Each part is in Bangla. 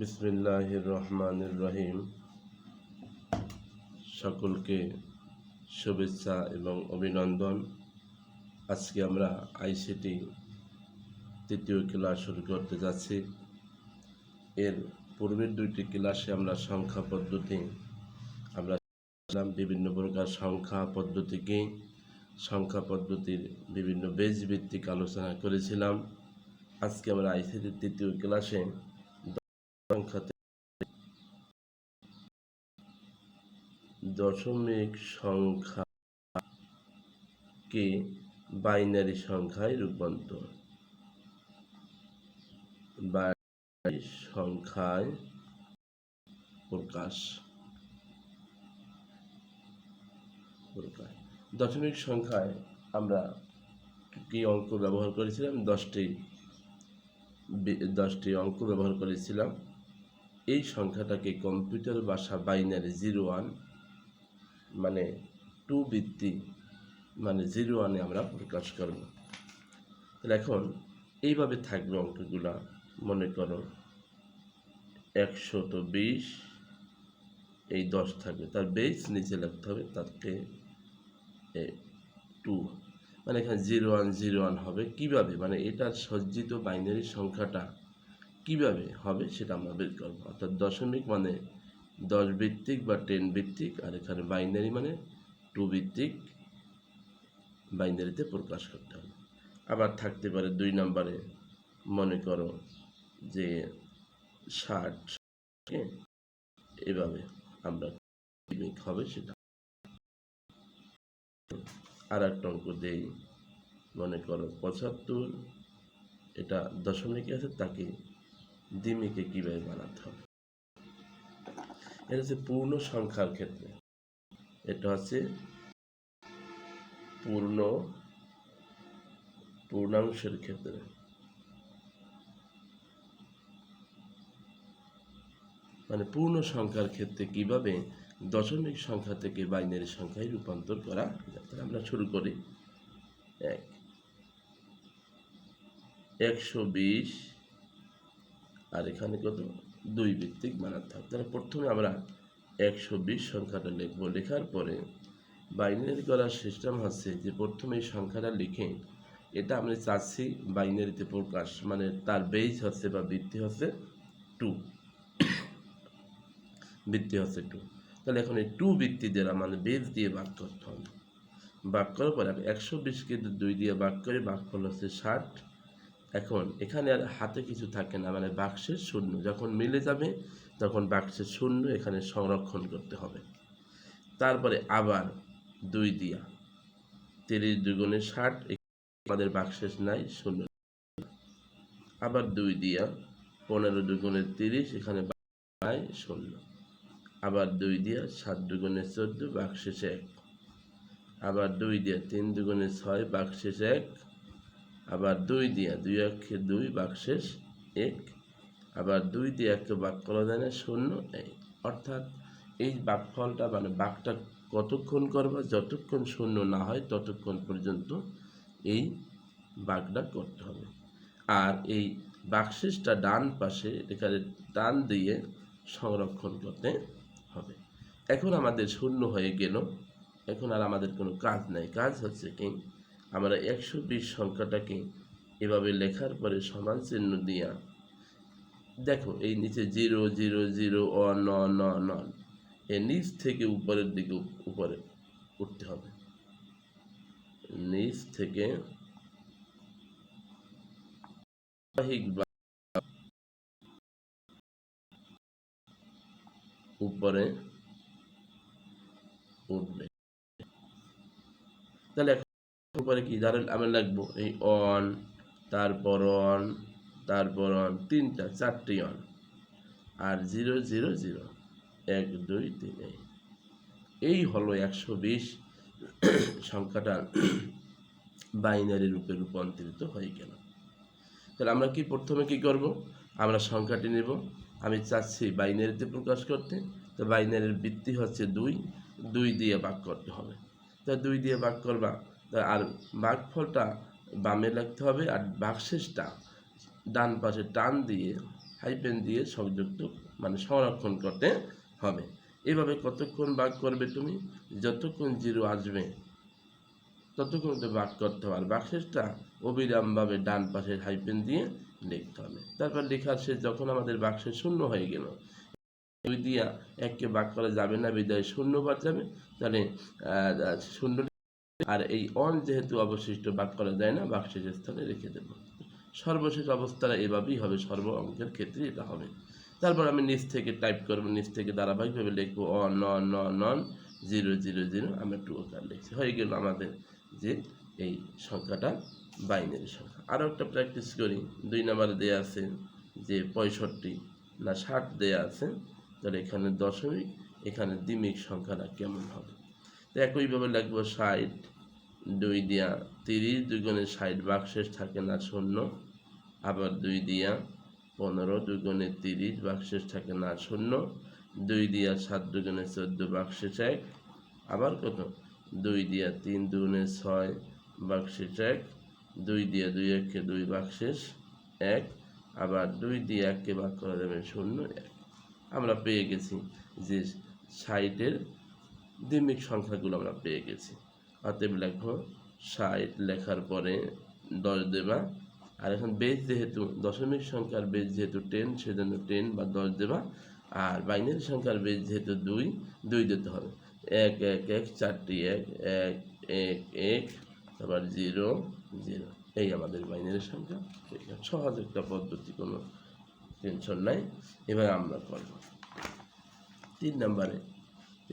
বিসমিল্লাহ রহমানুর রহিম সকলকে শুভেচ্ছা এবং অভিনন্দন। আজকে আমরা আইসিটি তৃতীয় ক্লাস শুরু করতে যাচ্ছি। এর পূর্বের দুইটি ক্লাসে আমরা সংখ্যা পদ্ধতি, আমরা বিভিন্ন প্রকার সংখ্যা পদ্ধতিকে, সংখ্যা পদ্ধতির বিভিন্ন বেজ ভিত্তিক আলোচনা করেছিলাম। আজকে আমরা আইসিটির তৃতীয় ক্লাসে সংখ্যাতে দশমিক সংখ্যাকে বাইনারি সংখ্যায় রূপান্তর। বাইনারি সংখ্যায় প্রকাশ। প্রকাশ। দশমিক সংখ্যায় আমরা কি অঙ্ক ব্যবহার করেছিলাম? দশটি দশটি অঙ্ক ব্যবহার করেছিলাম। এই সংখ্যাটাকে কম্পিউটার ভাষা বাইনারি জিরো ওয়ান মানে টু ভিত্তি মানে জিরো ওয়ানে আমরা প্রকাশ করব। তাহলে এখন এইভাবে থাকবে অঙ্কগুলা, মনে করো একশত বিশ, এই দশ থাকবে। তার বেস নিচে লিখতে হবে তাকে টু। মানে এখানে জিরো ওয়ান জিরো ওয়ান হবে। কীভাবে? মানে এটার সজ্জিত বাইনারি সংখ্যাটা কীভাবে হবে সেটা আমরা বের করব। অর্থাৎ দশমিক মানে দশ ভিত্তিক বা টেন ভিত্তিক, আর এখানে বাইনারি মানে টু ভিত্তিক বাইনারিতে প্রকাশ করতে হবে। আবার থাকতে পারে দুই নম্বরে মনে করো যে ষাট এভাবে আমরা হবে সেটা। আর একটা অঙ্ক দেই, মনে করো পঁচাত্তর, এটা দশমিক আছে তাকে দ্বিমিকে কীভাবে বানাতে হবে? এটা হচ্ছে পূর্ণ সংখ্যার ক্ষেত্রে। এটা হচ্ছে পূর্ণ, পূর্ণাংশের ক্ষেত্রে। মানে পূর্ণ সংখ্যার ক্ষেত্রে কীভাবে দশমিক সংখ্যা থেকে বাইনারি সংখ্যায় রূপান্তর করা যায়? তাহলে আমরা শুরু করি। এক। একশো বিশ আর এখানে কত? দুই ভিত্তিক বানাতে হবে তাহলে প্রথমে আমরা একশো বিশ সংখ্যাটা লিখব। লেখার পরে বাইনারি করার সিস্টেম হচ্ছে যে প্রথমে এই সংখ্যাটা লিখে এটা আমরা চাচ্ছি বাইনারিতে প্রকাশ। মানে তার বেস হচ্ছে বা বৃত্তি হচ্ছে টু বৃত্তি হচ্ছে টু তাহলে এখন এই টু বৃত্তি দ্বারা মানে বেস দিয়ে ভাগ করতে হবে। ভাগ করার পরে একশো বিশকে দুই দিয়ে ভাগ করে ভাগ করলে হচ্ছে ষাট। এখন এখানে আর হাতে কিছু থাকে না মানে বাক্সের শূন্য। যখন মিলে যাবে, তখন বাক্সের শূন্য এখানে সংরক্ষণ করতে হবে। তারপরে আবার দুই দিয়া, তিরিশ দুগুণে ষাট আমাদের বাক্সের নাই, শূন্য আবার দুই দিয়া, পনেরো দুগুণে তিরিশ, এখানে নাই, শূন্য। আবার দুই দিয়া, সাত দুগুণে চোদ্দ বাক্সেস এক। আবার দুই দিয়া, তিন দুগুণে ছয় বাক্সেস এক। আবার দুই দিয়া দুই একে দুই বাক্সেস এক, আবার দুই দিয়ে এককে বাক করা যায় না শূন্য এই অর্থাৎ এই বাকফলটা মানে বাকটা কতক্ষণ করবা, যতক্ষণ শূন্য না হয় ততক্ষণ পর্যন্ত এই বাঘটা করতে হবে। আর এই বাক্সেসটা ডান পাশে এখানে টান দিয়ে সংরক্ষণ করতে হবে। এখন আমাদের শূন্য হয়ে গেল। এখন আর আমাদের কোনো কাজ নাই। কাজ হচ্ছে কি? আমরা একশো বিশ সংখ্যাটাকে এভাবে লেখার পরে সমান চিহ্ন দিয়া, দেখো এই নিচে জিরো জিরো জিরো, অ, ন ন নন এর নিচ থেকে উপরের দিকে উপরে উঠতে হবে। নিচ থেকে উপরে উঠবে। তাহলে উপরে কি? ধরেন আমরা লিখব এই অন তারপর অন তারপর অন তিনটা, চারটি অন আর জিরো জিরো জিরো এক, দুই, তিন, এই। হলো একশো বিশ সংখ্যাটা বাইনারি রূপে রূপান্তরিত হয়ে গেল। তাহলে আমরা কি প্রথমে কি করব? আমরা সংখ্যাটি নেব। আমি চাচ্ছি বাইনারিতে প্রকাশ করতে। তো বাইনারির বৃত্তি হচ্ছে দুই। দুই দিয়ে ভাগ করতে হবে। তা দুই দিয়ে ভাগ করবা আর ভাগফলটা বামে লিখতে হবে আর ভাগশেষটা ডান পাশে টান দিয়ে, হাইপেন দিয়ে সংযুক্ত মানে সংরক্ষণ করতে হবে। এভাবে কতক্ষণ বাক করবে তুমি? যতক্ষণ জিরো আসবে, ততক্ষণ তো বাক করতে হবে। আর বাক্সেসটা অবিরামভাবে ডান পাশের হাইপেন দিয়ে লিখতে হবে। তারপর লেখার শেষ যখন আমাদের বাক্সে শূন্য হয়ে গেল দিয়া এককে বাক করা যাবে না, বিদায় শূন্য বাদ যাবে। তাহলে শূন্য আর এই অন যেহেতু অবশিষ্ট বাক করা যায় না বাক্সের স্থানে রেখে দেব। সর্বশেষ অবস্থাটা এভাবেই হবে, সর্ব অঙ্কের ক্ষেত্রে এটা হবে। তারপর আমি নিচ থেকে টাইপ করব, নিচ থেকে ধারাবাহিকভাবে লিখব অন ন ন নন জিরো জিরো জিরো, আমরা টু ওকার লিখছি। হয়ে গেল আমাদের যে এই সংখ্যাটা, বাইনারি সংখ্যা। আরও একটা প্র্যাকটিস করি। দুই নাম্বারে দেয়া আছে যে পঁয়ষট্টি না ষাট দেয়া আছে, তাহলে এখানে দশমিক, এখানে দ্বিমিক সংখ্যাটা কেমন হবে? একইভাবে লিখব ষাট দুই দিয়া তিরিশ দুগুণে ষাট বাক্সেস থাকে না শূন্য। আবার দুই দিয়া পনেরো দুগুণে তিরিশ বাক্সেস থাকে না শূন্য। দুই দিয়া সাত দুগুণে চোদ্দ বাক্সেস এক। আবার কত? দুই দিয়া তিন দুগুণে ছয় বাক্সেস এক। দুই দিয়া দুই এককে দুই বাক্সেস এক। আবার দুই দিয়ে এককে ভাগ করা যাবে শূন্য এক। আমরা পেয়ে গেছি যে ষাটের দ্বিমিক সংখ্যাগুলো আমরা পেয়ে গেছি। অতএব লেখো, ষাট লেখার পরে দশ দেবা। আর এখন বেজ যেহেতু দশমিক সংখ্যার বেজ যেহেতু টেন সেজন্য টেন বা দশ দেবা। আর বাইনারি সংখ্যার বেজ যেহেতু দুই দুই দিতে হবে। এক এক এক, চারটি, এক এক এক এক, তারপর জিরো জিরো। এই আমাদের বাইনারি সংখ্যা। সহজ একটা পদ্ধতি, কোনো টেনশন নাই। এবার আমরা করব। তিন নম্বরে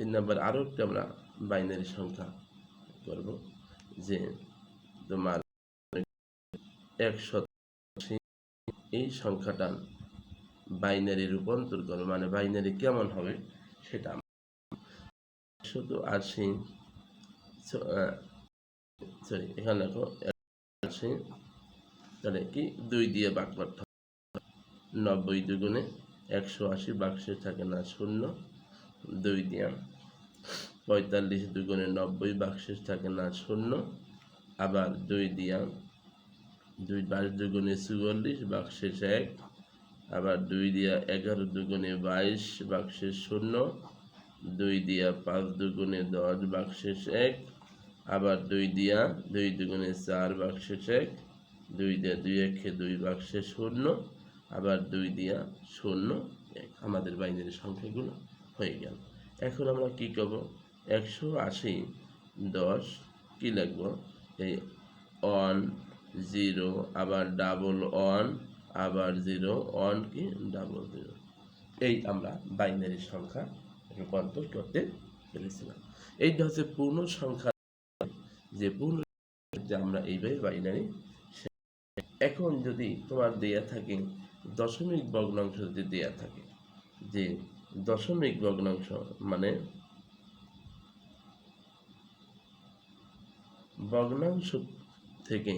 তিন নম্বর আরও একটা আমরা বাইনারি সংখ্যা করব যে তোমার একশ আশি। এই সংখ্যাটা বাইনারি রূপান্তর করো মানে বাইনারি কেমন হবে সেটা শুধু আশি সরি এখানে দেখো আশি, তাহলে কি? দুই দিয়ে বাক করতে নব্বই দুগুণে একশো আশি বাক্সে থাকে না শূন্য। দুই দিয়া পঁয়তাল্লিশ দুগুণে নব্বই বাক্সেস থাকে না, শূন্য। আবার দুই দিয়া, দুই বাইশ দুগুণে চুয়াল্লিশ বাক্সেস এক। আবার দুই দিয়া এগারো দুগুণে বাইশ বাক্সেস শূন্য। দুই দিয়া পাঁচ দুগুণে দশ বাক্সেস এক। আবার দুই দিয়া দুই দুগুণে চার বাক্সেস এক। দুই দিয়া দুই একে দুই বাক্সে শূন্য। আবার দুই দিয়া শূন্য। এক। আমাদের বাইনারি সংখ্যাগুলো হয়ে গেল। এখন আমরা কি করব? একশো আশি, দশ, কি লিখব? এই অন জিরো আবার ডাবল অন আবার জিরো অন কি? ডাবল জিরো এই আমরা বাইনারি সংখ্যা রূপান্তর করতে পেরেছিলাম। এইটা হচ্ছে পূর্ণ সংখ্যা। যে পূর্ণ যে আমরা এইভাবে বাইনারি এখন যদি তোমার দেয়া থাকে দশমিক ভগ্নাংশ যদি দেয়া থাকে, যে দশমিক ভগ্নাংশ মানে ভগ্নাংশ থেকে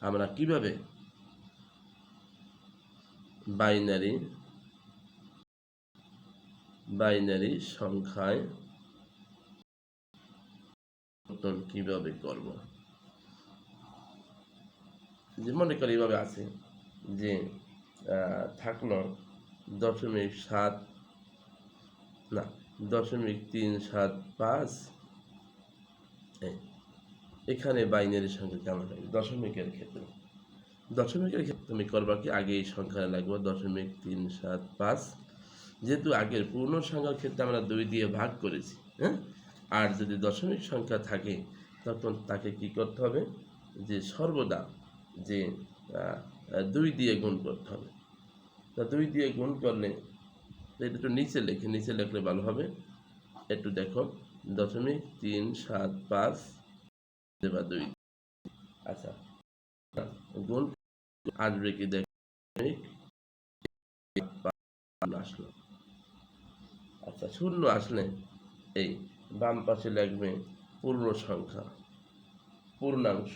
আমরা কীভাবে বাইনারি বাইনারি সংখ্যায় পরিবর্তন কীভাবে করব? যে মনে করি এভাবে আছে যে থাকল দশমিক সাত, না, দশমিক তিন সাত পাঁচ এখানে বাইনারি সংখ্যা কেমন হবে দশমিকের ক্ষেত্রে। দশমিকের ক্ষেত্রে তুমি করবা কি? আগে এই সংখ্যা লাগবে, দশমিক তিন সাত পাঁচ। যেহেতু আগের পূর্ণ সংখ্যার ক্ষেত্রে আমরা দুই দিয়ে ভাগ করেছি হ্যাঁ? আর যদি দশমিক সংখ্যা থাকে, তখন তাকে কি করতে হবে? যে সর্বদা যে দুই দিয়ে গুণ করতে হবে। তা দুই দিয়ে গুণ করলে এটা একটু নিচে লেখে, নিচে লেখলে ভালো হবে। একটু দেখো। দশমিক তিন সাত পাঁচ দেবা দুই। আচ্ছা। গুণ আসবে কি দেখ? আসলো। আচ্ছা শূন্য আসলে এই বাম পাশে লিখবে পূর্ণ সংখ্যা, পূর্ণাংশ।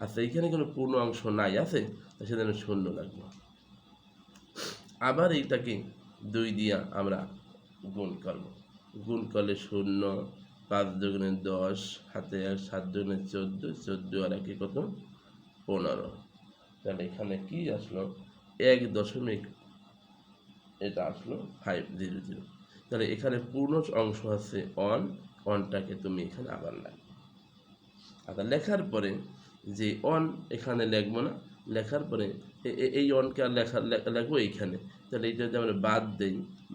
আচ্ছা এখানে কোনো পূর্ণ অংশ নাই, আছে? সেজন্য শূন্য লাগবে আবার এইটাকে দুই দিয়া আমরা গুণ করব। গুণ করলে শূন্য, পাঁচ দুগুণে দশ হাতে এক, সাত দুগুণে চোদ্দ চোদ্দ আর একে কত? পনেরো। তাহলে এখানে কি আসলো? এক দশমিক এটা আসলো ফাইভ জিরো জিরো তাহলে এখানে পূর্ণ অংশ আছে অন অনটাকে তুমি এখানে আবার লাগবে। আচ্ছা লেখার পরে যে অন এখানে লেখবো না, লেখার পরে এই অনকে আর লেখা লিখব এইখানে। তাহলে এইটা যদি আমরা বাদ দেই,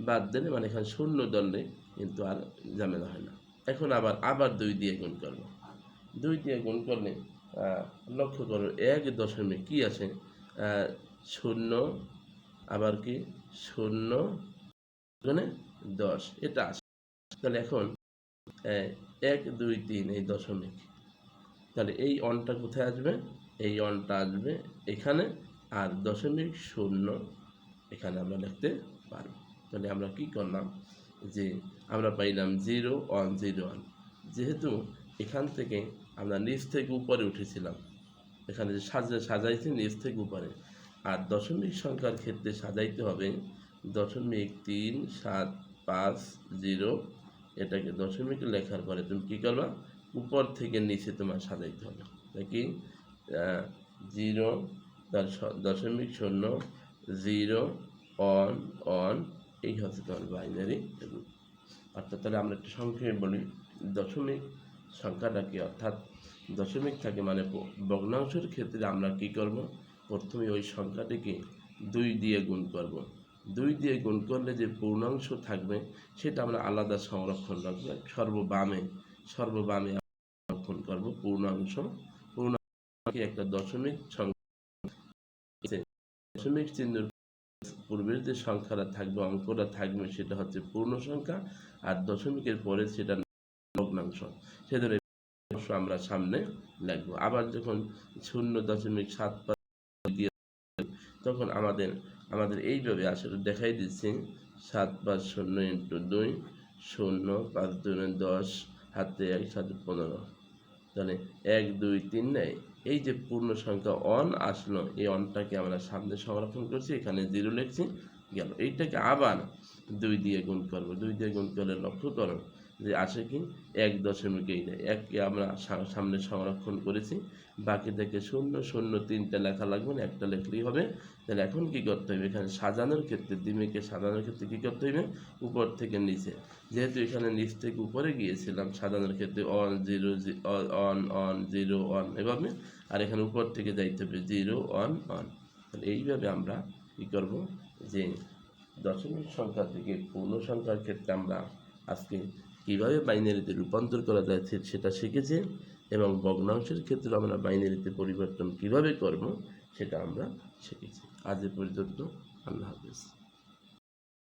বাদ দিলে মানে এখানে শূন্য দণ্ডে কিন্তু আর ঝামেলা হয় না। এখন আবার আবার দুই দিয়ে গুণ করব। দুই দিয়ে গুণ করলে লক্ষ্য করো, এক দশমিক কি আছে? শূন্য, আবার কি? শূন্য মানে দশ। এটা আছে। তাহলে এখন এক, দুই, তিন এই দশমিক। তাহলে এই অনটা কোথায় আসবে? এই অনটা আসবে এখানে আর দশমিক শূন্য এখানে আমরা লিখতে পারব। তাহলে আমরা কি করলাম? যে আমরা পাইলাম জিরো, ওয়ান জিরো, ওয়ান। যেহেতু এখান থেকে আমরা নিচ থেকে উপরে উঠেছিলাম, এখানে যে সাজা, সাজাইছি নিচ থেকে উপরে। আর দশমিক সংখ্যার ক্ষেত্রে সাজাইতে হবে দশমিক তিন, সাত, পাঁচ, জিরো। এটাকে দশমিক লেখার পরে তুমি কী করবা? উপর থেকে নিচে তোমার সাজাইতে হবে। নাকি জিরো দশমিক শূন্য, জিরো অন অন এই হচ্ছে তোমার বাইনারি রূপ অর্থাৎ তাহলে আমরা একটু সংক্ষেপে বলি, দশমিক সংখ্যাটা কি? অর্থাৎ দশমিক থাকে মানে ভগ্নাংশের ক্ষেত্রে আমরা কি করব? প্রথমে ওই সংখ্যাটিকে দুই দিয়ে গুণ করব। দুই দিয়ে গুণ করলে যে পূর্ণাংশ থাকবে, সেটা আমরা আলাদা সংরক্ষণ রাখব। সর্ববামে সর্ববামে সংরক্ষণ করব পূর্ণাংশ পূর্ণাংশ একটা দশমিক দশমিক চিহ্নের পূর্বের যে সংখ্যাটা থাকবে, অঙ্কটা থাকবে, সেটা হচ্ছে পূর্ণ সংখ্যা, আর দশমিকের পরে সেটা ভগ্নাংশ সেজন্য আমরা সামনে লিখব আবার যখন শূন্য দশমিক সাত তখন আমাদের আমাদের এইভাবে আসলে দেখাই দিচ্ছি। সাত পাঁচ শূন্য ইন্টু দুই, শূন্য পাঁচ দুই দশ, হাতে এক সাথে পনেরো। তাহলে এক, দুই, তিন, নেয়। এই যে পূর্ণ সংখ্যা অন আসলো, এই অনটাকে আমরা সামনে সংরক্ষণ করছি, এখানে জিরো লিখছি, গেল। এইটাকে আবার দুই দিয়ে গুণ করব। দুই দিয়ে গুণ করলে লক্ষ্য করো যে আসে কি? এক দশমিক এই নেয় এককে আমরা সামনে সংরক্ষণ করেছি। বাকি থেকে শূন্য শূন্য তিনটা লেখা লাগবে না, একটা লেখলেই হবে। তাহলে এখন কি করতে হবে? এখানে সাজানোর ক্ষেত্রে দিমেকে সাজানোর ক্ষেত্রে কি করতে হবে? উপর থেকে নিচে। যেহেতু এখানে নিচ থেকে উপরে গিয়েছিলাম, সাজানোর ক্ষেত্রে on zero on on zero on এভাবে। আর এখানে উপর থেকে যাইতে হবে জিরো অন অন এইভাবে আমরা কী করব? যে দশমিক সংখ্যা থেকে পূর্ণ সংখ্যার ক্ষেত্রে আমরা আজকে কীভাবে বাইনারিতে রূপান্তর করা যায় সেটা শিখেছি এবং ভগ্নাংশের ক্ষেত্রে আমরা বাইনারিতে পরিবর্তন কীভাবে করব সেটা আমরা শিখেছি। আজ এ পর্যন্ত, আল্লাহ হাফিজ।